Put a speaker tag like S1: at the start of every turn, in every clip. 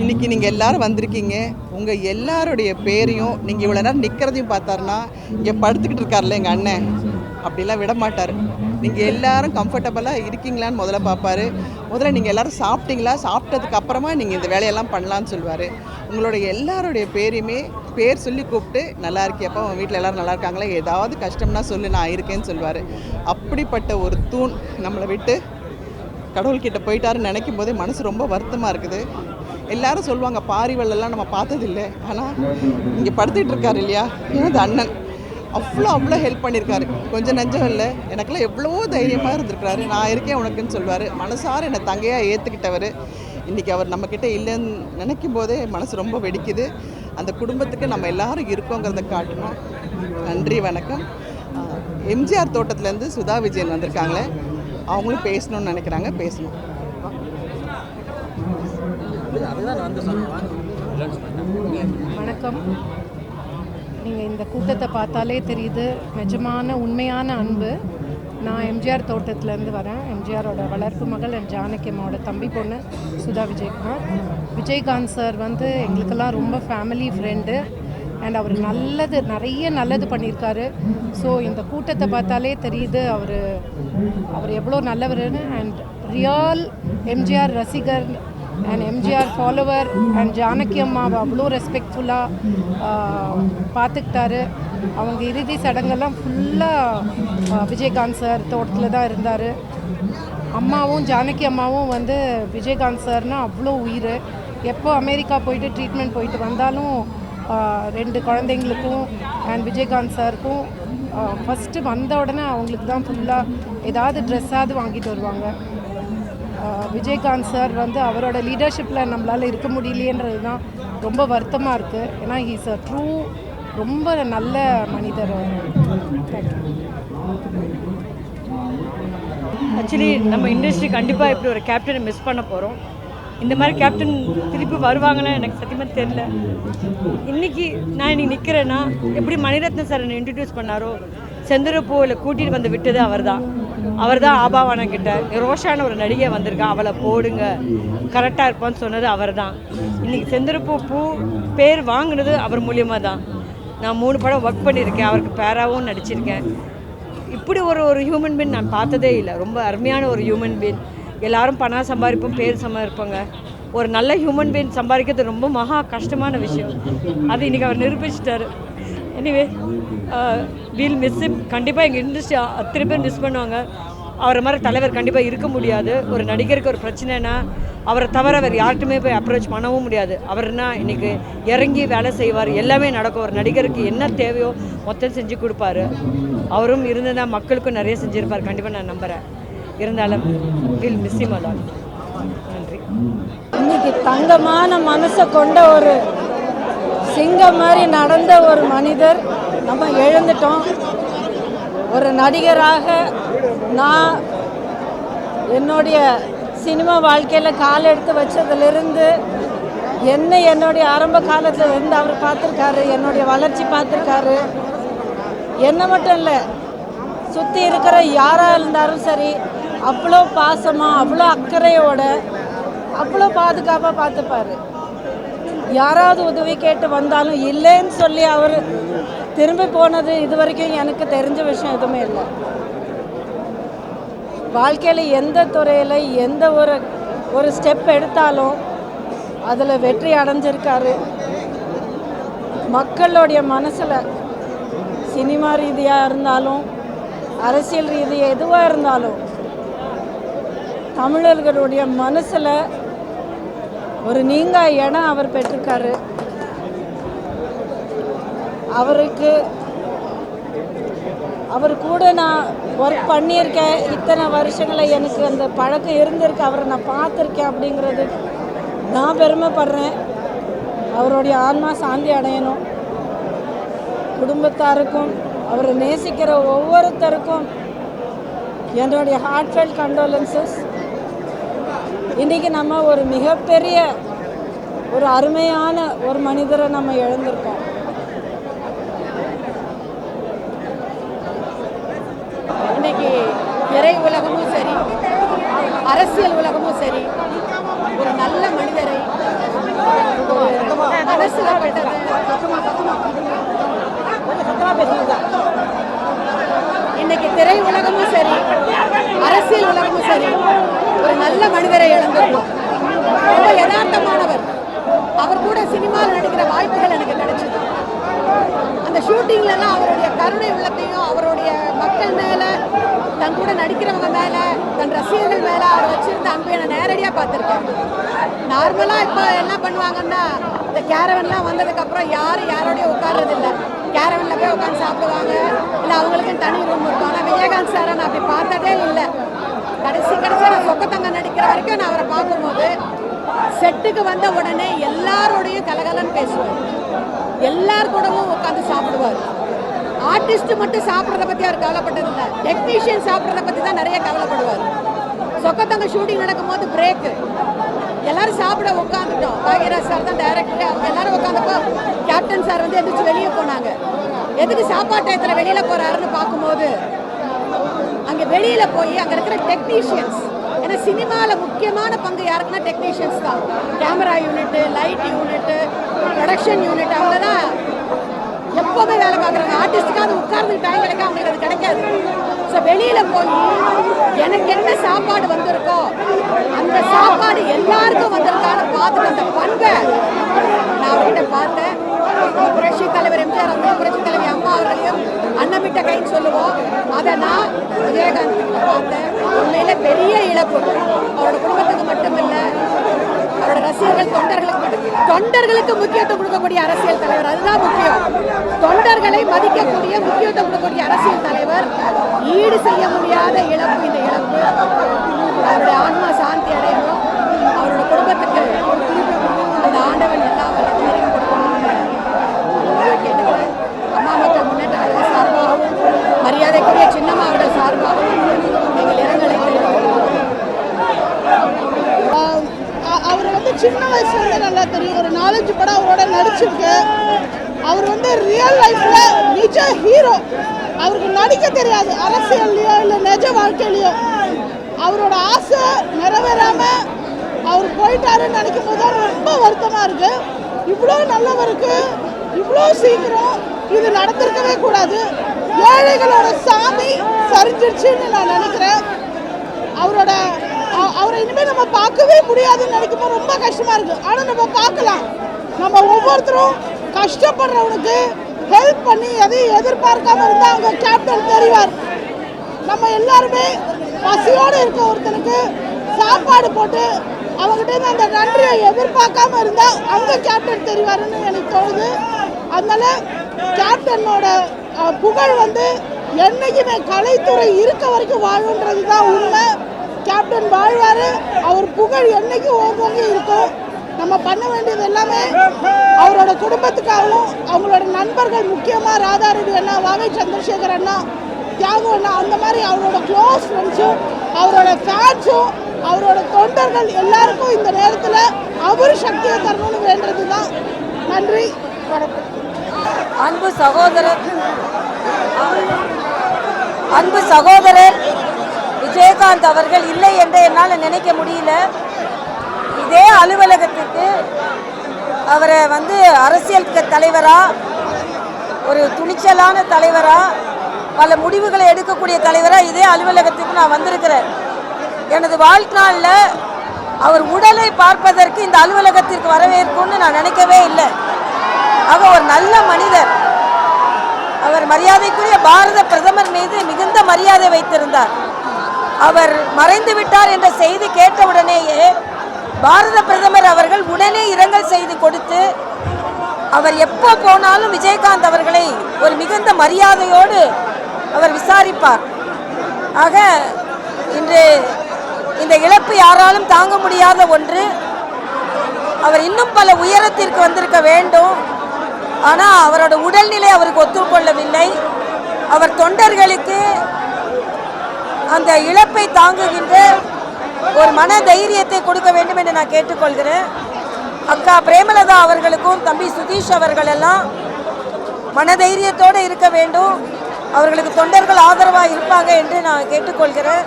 S1: இன்னைக்கு நீங்கள் எல்லாரும் வந்திருக்கீங்க. உங்கள் எல்லாருடைய பேரையும் நீங்கள் இவ்வளோ நேரம் நிற்கிறதையும் பார்த்தாருன்னா இங்கே படுத்துக்கிட்டு இருக்கார்ல எங்கள் அண்ணன். அப்படிலாம் விட மாட்டார். நீங்கள் எல்லாரும் கம்ஃபர்டபுளாக இருக்கீங்களான்னு முதல்ல பார்ப்பாரு. முதல்ல நீங்கள் எல்லாரும் சாப்பிட்டீங்களா? சாப்பிட்டதுக்கு அப்புறமா நீங்கள் இந்த வேலையெல்லாம் பண்ணலான்னு சொல்லுவார் உங்களுடைய எல்லாருடைய பேரையுமே பேர் சொல்லி கூப்பிட்டு நல்லா இருக்கியப்பா உன் வீட்டில் எல்லாரும் நல்லா இருக்காங்களா? ஏதாவது கஷ்டம்னா சொல்லு நான் இருக்கேன்னு சொல்லுவார் அப்படிப்பட்ட ஒரு தூண் நம்மளை விட்டு கடவுள்கிட்ட போயிட்டாருன்னு நினைக்கும் போதே மனசு ரொம்ப வருத்தமாக இருக்குது. எல்லாரும் சொல்லுவாங்க பாரிவள்ளெல்லாம் நம்ம பார்த்ததில்லை. ஆனால் இங்கே படுத்துட்டு இருக்காரு இல்லையா? எனது அண்ணன். அவ்வளோ அவ்வளோ ஹெல்ப் பண்ணியிருக்காரு. கொஞ்சம் நஞ்சம் இல்லை. எனக்கெல்லாம் எவ்வளோ தைரியமாக இருந்திருக்கிறாரு. நான் இருக்கேன் உனக்குன்னு சொல்லுவார். மனசார என்னை தங்கையாக ஏற்றுக்கிட்டவர் இன்றைக்கி அவர் நம்மக்கிட்ட இல்லைன்னு நினைக்கும் போதே மனசு ரொம்ப வெடிக்குது. அந்த குடும்பத்துக்கு நம்ம எல்லாரும் இருக்கோங்கிறத காட்டணும் நன்றி வணக்கம். எம்ஜிஆர் தோட்டத்துலேருந்து சுதா விஜயன் வந்திருக்காங்களே. அவங்களும் பேசணும்னு நினைக்கிறாங்க. பேசணும்.
S2: வணக்கம். நீங்கள் இந்த கூட்டத்தை பார்த்தாலே தெரியுது நிஜமான உண்மையான அன்பு. நான் எம்ஜிஆர் தோட்டத்துலேருந்து வரேன். எம்ஜிஆரோட வளர்ப்பு மகள் என் ஜானகி அம்மாவோட தம்பி பொண்ணு சுதா விஜயகுமார். விஜயகாந்த் சார் வந்து எங்களுக்கெல்லாம் ரொம்ப ஃபேமிலி ஃப்ரெண்டு அண்ட் அவர் நல்லது நிறைய நல்லது பண்ணியிருக்காரு. ஸோ இந்த கூட்டத்தை பார்த்தாலே தெரியுது அவர் அவர் எவ்வளோ நல்லவர்னு அண்ட் ரியல் எம்ஜிஆர் ரசிகர் and MGR follower and Janaki அம்மாவை அவ்வளோ ரெஸ்பெக்ட்ஃபுல்லாக பார்த்துக்கிட்டாரு அவங்க இறுதி சடங்கெல்லாம் ஃபுல்லாக விஜயகாந்த் சார் தோட்டத்தில் தான் இருந்தார். அம்மாவும் ஜானகி அம்மாவும் வந்து விஜயகாந்த் சார்னால் அவ்வளோ உயிர். எப்போ அமெரிக்கா போயிட்டு ட்ரீட்மெண்ட் போயிட்டு வந்தாலும் ரெண்டு குழந்தைங்களுக்கும் அண்ட் விஜயகாந்த் சாருக்கும் ஃபஸ்ட்டு வந்த உடனே அவங்களுக்கு தான் ஃபுல்லாக ஏதாவது ட்ரெஸ்ஸாவது வாங்கிட்டு வருவாங்க. விஜயகாந்த் சார் வந்து அவரோட லீடர்ஷிப்பில் நம்மளால் இருக்க முடியலையன்றது தான் ரொம்ப வருத்தமாக இருக்குது ஏன்னா ஹீஸ் அ ட்ரூ ரொம்ப நல்ல மனிதர்
S3: ஆக்சுவலி நம்ம இண்டஸ்ட்ரி கண்டிப்பாக இப்படி ஒரு கேப்டனை மிஸ் பண்ண போகிறோம் இந்த மாதிரி கேப்டன் திருப்பி வருவாங்கன்னு எனக்கு சத்தியமாக தெரில இன்னைக்கு நான் இன்னைக்கு நிற்கிறேன்னா எப்படி மணிரத்னம் சார் என்னை இன்ட்ரடியூஸ் பண்ணாரோ செந்தரப்பூவில் கூட்டிகிட்டு வந்து விட்டது அவர் தான் அவர் தான் ஆபாவான கிட்ட ரோஷான ஒரு நடிகை வந்திருக்கா அவளை போடுங்க. கரெக்டாக இருப்பான்னு சொன்னது அவர் தான் இன்னைக்கு செந்தரப்பூ பூ பேர் வாங்கினது அவர் மூலியமாக தான் நான் மூணு படம் ஒர்க் பண்ணியிருக்கேன் அவருக்கு பேராகவும் நடிச்சிருக்கேன். இப்படி ஒரு ஒரு ஹியூமன் பீன் நான் பார்த்ததே இல்லை. ரொம்ப அருமையான ஒரு ஹியூமன் பீன் எல்லாரும் பணம் சம்பாதிப்போம் பேர் சம்பாதிப்போங்க. ஒரு நல்ல ஹியூமன் பீன் சம்பாதிக்கிறது ரொம்ப மகா கஷ்டமான விஷயம். அது இன்றைக்கி அவர் நிரூபிச்சிட்டாரு. எனிவே வீல் மிஸ் கண்டிப்பாக எங்கள் இண்டஸ்ட்ரி அத்தனை பேர் மிஸ் பண்ணுவாங்க. அவரை மாதிரி தலைவர் கண்டிப்பாக இருக்க முடியாது. ஒரு நடிகருக்கு ஒரு பிரச்சனைனா அவரை தவிர வேறு யார்கிட்டுமே போய் அப்ரோச் பண்ணவும் முடியாது. அவர்னா இன்றைக்கி இறங்கி வேலை செய்வார். எல்லாமே நடக்கும். ஒரு நடிகருக்கு என்ன தேவையோ மொத்தம் செஞ்சு கொடுப்பாரு. அவரும் இருந்ததா மக்களுக்கும் நிறைய செஞ்சுருப்பார். கண்டிப்பாக நான் நம்புகிறேன் இருந்தாலும் வில் மிஸ் அலாட் நன்றி.
S4: இன்னைக்கு தங்கமான மனசை கொண்ட ஒரு சிங்கம் மாதிரி நடந்த ஒரு மனிதர் நம்ம எழுந்துட்டோம். ஒரு நடிகராக நான் என்னுடைய சினிமா வாழ்க்கையில் கால் எடுத்து வச்சதுலேருந்து என்ன என்னுடைய ஆரம்ப காலத்தில் இருந்து அவர் பார்த்துருக்காரு என்னுடைய வளர்ச்சி பார்த்துருக்காரு. என்ன மட்டும் இல்லை சுற்றி இருக்கிற யாராக இருந்தாலும் சரி அவ்வளோ பாசமாக அவ்வளோ அக்கறையோட அவ்வளோ பாதுகாப்பாக பார்த்துப்பாரு. யாராவது உதவி கேட்டு வந்தாலும் இல்லைன்னு சொல்லி அவர் திரும்பி போனது இது வரைக்கும் எனக்கு தெரிஞ்ச விஷயம் எதுவுமே இல்லை. வாழ்க்கையில் எந்த துறையில் எந்த ஒரு ஒரு ஸ்டெப் எடுத்தாலும் அதில் வெற்றி அடைஞ்சிருக்காரு. மக்களுடைய மனசில் சினிமா ரீதியாக இருந்தாலும் அரசியல் ரீதியாக எதுவாக இருந்தாலும் தமிழர்களுடைய மனசில் ஒரு நீங்க இடம் அவர் பெற்றிருக்காரு. அவருக்கு அவர் கூட நான் ஒர்க் பண்ணியிருக்கேன். இத்தனை வருஷங்களை எனக்கு அந்த பழக்கம் இருந்திருக்கு. அவரை நான் பார்த்துருக்கேன் அப்படிங்கிறது நான் பெருமைப்படுறேன். அவருடைய ஆன்மா சாந்தி அடையணும். குடும்பத்தாருக்கும் அவரை நேசிக்கிற ஒவ்வொருத்தருக்கும் என்னுடைய ஹார்ட்ஃபெல் கண்டோலன்சஸ் இன்றைக்கி நம்ம ஒரு மிகப்பெரிய ஒரு அருமையான ஒரு மனிதரை நம்ம இழந்திருக்கோம்.
S5: இன்னைக்கு திரை உலகமும் சரி அரசியல் உலகமும் சரி ஒரு நல்ல மனிதரை விமர்சிக்கப்பட்டது இன்னைக்கு திரை உலகமும் சரி அரசியல் உலகமும் சரி. ஒரு நல்ல மனிதரை இழந்திருக்கோம். ரொம்ப யதார்த்தமானவர். அவர் கூட சினிமாவில் நடிக்கிற வாய்ப்புகள் எனக்கு கிடைச்சது. அந்த ஷூட்டிங்லலாம் அவருடைய கருணை உள்ளத்தையும் அவருடைய மக்கள் மேலே தன் கூட நடிக்கிறவங்க மேலே தன் ரசிகர்கள் மேலே அவர் வச்சிருந்த அன்பை நான் நேரடியாக பார்த்துருக்கேன். நார்மலாக இப்போ என்ன பண்ணுவாங்கன்னா இந்த கேரவன்லாம் வந்ததுக்கப்புறம் யாரும் யாரோடய உட்கார்றதில்லை. இல்லை போய் உட்காந்து சாப்பிடுவாங்க. இல்லை அவங்களுக்கு தனி ரூம் இருக்கும் ஆனால் விஜயகாந்த் சாரை நான் அப்படி பார்த்ததே இல்லை. கடைசி கடைசி நான் சொக்கத்தங்க நடிக்கிற வரைக்கும் நான் அவரை பார்க்கும்போது செட்டுக்கு வந்த உடனே எல்லாரோடையும் கலகலன்னு பேசுவார் எல்லார் கூடவும் உட்காந்து சாப்பிடுவார். ஆர்டிஸ்ட் மட்டும் சாப்பிட்றத பற்றி அவர் கவலைப்பட்டதில்லை. டெக்னீஷியன் சாப்பிட்றத பற்றி தான் நிறைய கவலைப்படுவார். சொக்கத்தங்க ஷூட்டிங் நடக்கும்போது பிரேக்கு எல்லாரும் சாப்பிட உட்காந்துட்டோம் பாக்யராஜ் சார் தான் டைரக்டர் அவங்க எல்லாரும் உட்காந்தப்போ கேப்டன் சார் வந்து எந்திரிச்சு வெளியே போனாங்க. எதுக்கு சாப்பாட்டு டயத்தில் வெளியில் போகிறாருன்னு பார்க்கும்போது அங்கே வெளியில் போய் அங்கே இருக்கிற டெக்னீஷியன்ஸ் ஏன்னா சினிமாவில் முக்கியமான பங்கு யாருக்குன்னா டெக்னீஷியன்ஸ் தான். Camera unit light unit production unit அவங்க தான் எப்போவுமே வேலை பார்க்குறாங்க ஆர்டிஸ்ட்டுக்கு அது உட்கார்ந்து டைம் கிடைக்க அவங்களுக்கு அது கிடைக்காது. ஸோ வெளியில் போய் எனக்கு என்ன சாப்பாடு வந்திருக்கோ அந்த சாப்பாடு எல்லாருக்கும் வந்திருக்கான்னு பார்த்துட்டு அந்த பண்பை நான் அவர்கிட்ட பார்த்தேன். புரட்சி தலைவர் எம்ஜிஆர் அவர்களும் புரட்சி தலைவி அம்மா அவர்களையும் அன்னமிட்ட கைன்னு சொல்லுவோம். அதை நான் விஜயகாந்த் பார்த்தேன். உண்மையில பெரிய இழப்பு. அவரோட குடும்பத்துக்கு மட்டுமில்லை அவரோட ரசிகர்கள் தொண்டர்களுக்கு மட்டும் தொண்டர்களுக்கு முக்கியத்துவம் கொடுக்கக்கூடிய அரசியல் தலைவர். அதுதான் முக்கியம். தொண்டர்களை மதிக்கக்கூடிய முக்கியத்துவம் கொடுக்கக்கூடிய அரசியல் தலைவர். ஈடு செய்ய முடியாத இழப்பு இந்த இழப்பு. அவருடைய ஆன்மா சாந்தி அடையணும் அவரோட குடும்பத்துக்கு அந்த ஆண்டவன் எல்லா வல்லமையும் கொடுக்கணும்னு கேட்டுக்கிறேன் அம்மா மக்கள் முன்னேற்ற கழக சார்பாகவும் மரியாதைக்குரிய சின்னம்மா அவர்கள் சார்பாகவும் எங்கள் இரங்கலை தெரிவித்துக்
S6: அவர் வந்து சின்ன வயசுலேருந்து நல்லா தெரியும் ஒரு நாலஞ்சு நடிச்சிருக்கு. அவர் வந்து ரியல் லைஃப்ல நிஜ ஹீரோ அவருக்கு நடிக்க தெரியாது. அரசியல்லையோ இல்லை நிஜ வாழ்க்கையிலையோ. அவரோட ஆசை நிறைவேறாம அவர் போயிட்டாருன்னு நினைக்கும் போது ரொம்ப வருத்தமாக இருக்கு. இவ்வளோ நல்லவருக்கு இவ்வளோ சீக்கிரம் இது நடந்திருக்கவே கூடாது. ஏழைகளோட சாமி சரிஞ்சிருச்சுன்னு நான் நினைக்கிறேன். அவரோட அவரை இனிமேல் நம்ம பார்க்கவே முடியாதுன்னு நினைக்கும் போது ரொம்ப கஷ்டமா இருக்கு. ஆனால் நம்ம பார்க்கலாம். நம்ம ஒவ்வொருத்தரும் கஷ்டப்படுறவனுக்கு ஹெல்ப் பண்ணி எதையும் எதிர்பார்க்காம இருந்தால் அவங்க கேப்டன் தெரிவார் நம்ம எல்லாருமே பசியோடு இருக்க ஒருத்தனுக்கு சாப்பாடு போட்டு அவங்ககிட்ட அந்த நன்றியை எதிர்பார்க்காம இருந்தால் அந்த கேப்டன் தெரிவாருன்னு எனக்கு தோணுது. அதனால கேப்டனோட புகழ் வந்து என்னைக்குமே கலைத்துறை இருக்க வரைக்கும் வாழுன்றது தான் உண்மை. கேப்டன் வாழ்வார் அவர் புகழ் என்னைக்கும் ஓங்கோங்கி இருக்கும். நம்ம பண்ண வேண்டியது எல்லாமே அவரோட குடும்பத்துக்காகவும் அவங்களோட நண்பர்கள் முக்கியமாக ராதாரவி அண்ணா வாகை சந்திரசேகர் அண்ணா தியாகம் அண்ணா அந்த மாதிரி அவரோட க்ளோஸ் ஃப்ரெண்ட்ஸும் அவரோட ஃபேன்ஸும் அவரோட தொண்டர்கள் எல்லாருக்கும் இந்த நேரத்தில் அவர் சக்தியை தரணும்னு வேண்டது தான் நன்றி. வணக்கம்
S7: அன்பு சகோதரர். அன்பு சகோதரர் விஜயகாந்த் அவர்கள் இல்லை என்று என்னால் நினைக்க முடியல. இதே அலுவலகத்துக்கு அவரை வந்து அரசியல் தலைவராக ஒரு துணிச்சலான தலைவராக பல முடிவுகளை எடுக்கக்கூடிய தலைவராக இதே அலுவலகத்துக்கு நான் வந்திருக்கிறேன். எனது வாழ்நாளில் அவர் உடலை பார்ப்பதற்கு இந்த அலுவலகத்திற்கு வரவேற்கும்னு நான் நினைக்கவே இல்லை. அவர் ஒரு நல்ல மனிதர். அவர் மரியாதைக்குரிய பாரத பிரதமர் மீது மிகுந்த மரியாதை வைத்திருந்தார். அவர் மறைந்து விட்டார் என்ற செய்தி கேட்டவுடனேயே பாரத பிரதமர் அவர்கள் உடனே இரங்கல் செய்து கொடுத்து அவர் எப்போ போனாலும் விஜயகாந்த் அவர்களை ஒரு மிகுந்த மரியாதையோடு அவர் விசாரிப்பார். ஆக இன்று இந்த இழப்பு யாராலும் தாங்க முடியாத ஒன்று. அவர் இன்னும் பல உயரத்திற்கு வந்திருக்க வேண்டும். ஆனால் அவரோட உடல்நிலை அவருக்கு ஒத்துக்கொள்ளவில்லை. அவர் தொண்டர்களுக்கு அந்த இழப்பை தாங்குகின்ற ஒரு மன தைரியத்தை கொடுக்க வேண்டும் என்று நான் கேட்டுக்கொள்கிறேன். அக்கா பிரேமலதா அவர்களுக்கும் தம்பி சுதீஷ் அவர்கள் எல்லாம் மனதைரியத்தோடு இருக்க வேண்டும். அவர்களுக்கு தொண்டர்கள் ஆதரவாக இருப்பாங்க என்று நான் கேட்டுக்கொள்கிறேன்.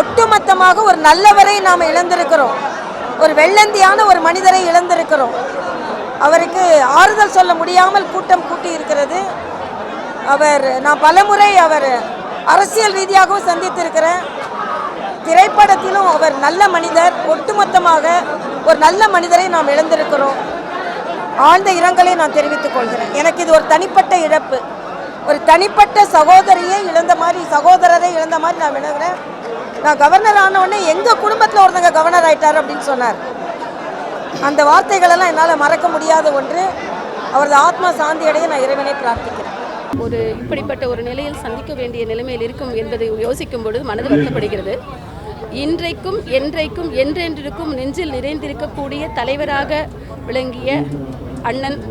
S7: ஒட்டுமொத்தமாக ஒரு நல்லவரை நாம் இழந்திருக்கிறோம். ஒரு வெள்ளந்தியான ஒரு மனிதரை இழந்திருக்கிறோம். அவருக்கு ஆறுதல் சொல்ல முடியாமல் கூட்டம் கூட்டி இருக்கிறது அவர் நான் பலமுறை அவர் அரசியல் ரீதியாகவும் சந்தித்திருக்கிறேன். திரைப்படத்திலும் அவர் நல்ல மனிதர் ஒட்டுமொத்தமாக ஒரு நல்ல மனிதரை நாம் இழந்திருக்கிறோம். ஆழ்ந்த இரங்கலை நான் தெரிவித்துக் கொள்கிறேன். எனக்கு இது ஒரு தனிப்பட்ட இழப்பு. ஒரு தனிப்பட்ட சகோதரியே இழந்த மாதிரி சகோதரரை இழந்த மாதிரி நான் விளங்குறேன் நான் கவர்னர் ஆனவுடனே எங்கள் குடும்பத்தில் ஒருத்தங்க கவர்னர் ஆயிட்டார் அப்படின்னு சொன்னார். அந்த வார்த்தைகளெல்லாம் என்னால் மறக்க முடியாத ஒன்று. அவரது ஆத்மா சாந்தி அடைய நான் இறைவனை பிரார்த்திக்கிறேன்.
S8: ஒரு இப்படிப்பட்ட ஒரு நிலையில் சந்திக்க வேண்டிய நிலைமையில் இருக்கும் என்பதை யோசிக்கும் பொழுது மனது வருத்தப்படுகிறது. இன்றைக்கும் என்றைக்கும் என்றென்றிருக்கும் நெஞ்சில் நிறைந்திருக்கக்கூடிய தலைவராக விளங்கிய அண்ணன்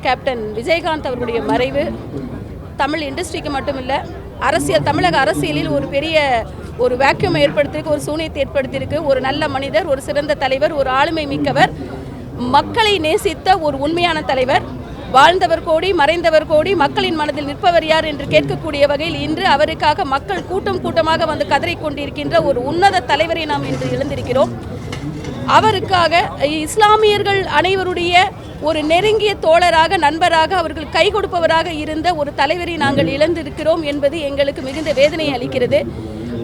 S8: கேப்டன் விஜயகாந்த் அவர்களுடைய மறைவு. தமிழ் இண்டஸ்ட்ரிக்கு மட்டுமில்லை அரசியல் தமிழக அரசியலில் ஒரு பெரிய ஒரு வேக்யூம் ஏற்படுத்தியிருக்கு ஒரு சூனியத்தை ஏற்படுத்தியிருக்கு. ஒரு நல்ல மனிதர் ஒரு சிறந்த தலைவர் ஒரு ஆளுமை மிக்கவர். மக்களை நேசித்த ஒரு உண்மையான தலைவர். வாழ்ந்தவர் கோடி மறைந்தவர் கோடி மக்களின் மனதில் நிற்பவர் யார் என்று கேட்கக்கூடிய வகையில் இன்று அவருக்காக மக்கள் கூட்டம் கூட்டமாக வந்து கதறிக் கொண்டிருக்கின்ற ஒரு உன்னத தலைவரை நாம் இன்று இழந்திருக்கிறோம் அவருக்காக இஸ்லாமியர்கள் அனைவருடைய ஒரு நெருங்கிய தோழராக நண்பராக அவர்கள் கை கொடுப்பவராக இருந்த ஒரு தலைவரை நாங்கள் இழந்திருக்கிறோம் என்பது எங்களுக்கு மிகுந்த வேதனை அளிக்கிறது.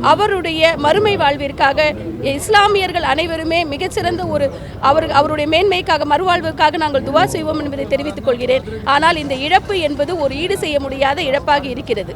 S8: அவருடைய மறுமை வாழ்விற்காக இஸ்லாமியர்கள் அனைவருமே மிகச்சிறந்த ஒரு அவர் அவருடைய மேன்மைக்காக மறுவாழ்வுக்காக நாங்கள் துவா செய்வோம் என்பதை தெரிவித்துக் கொள்கிறேன். ஆனால் இந்த இழப்பு என்பது ஒரு ஈடு செய்ய முடியாத இழப்பாக இருக்கிறது.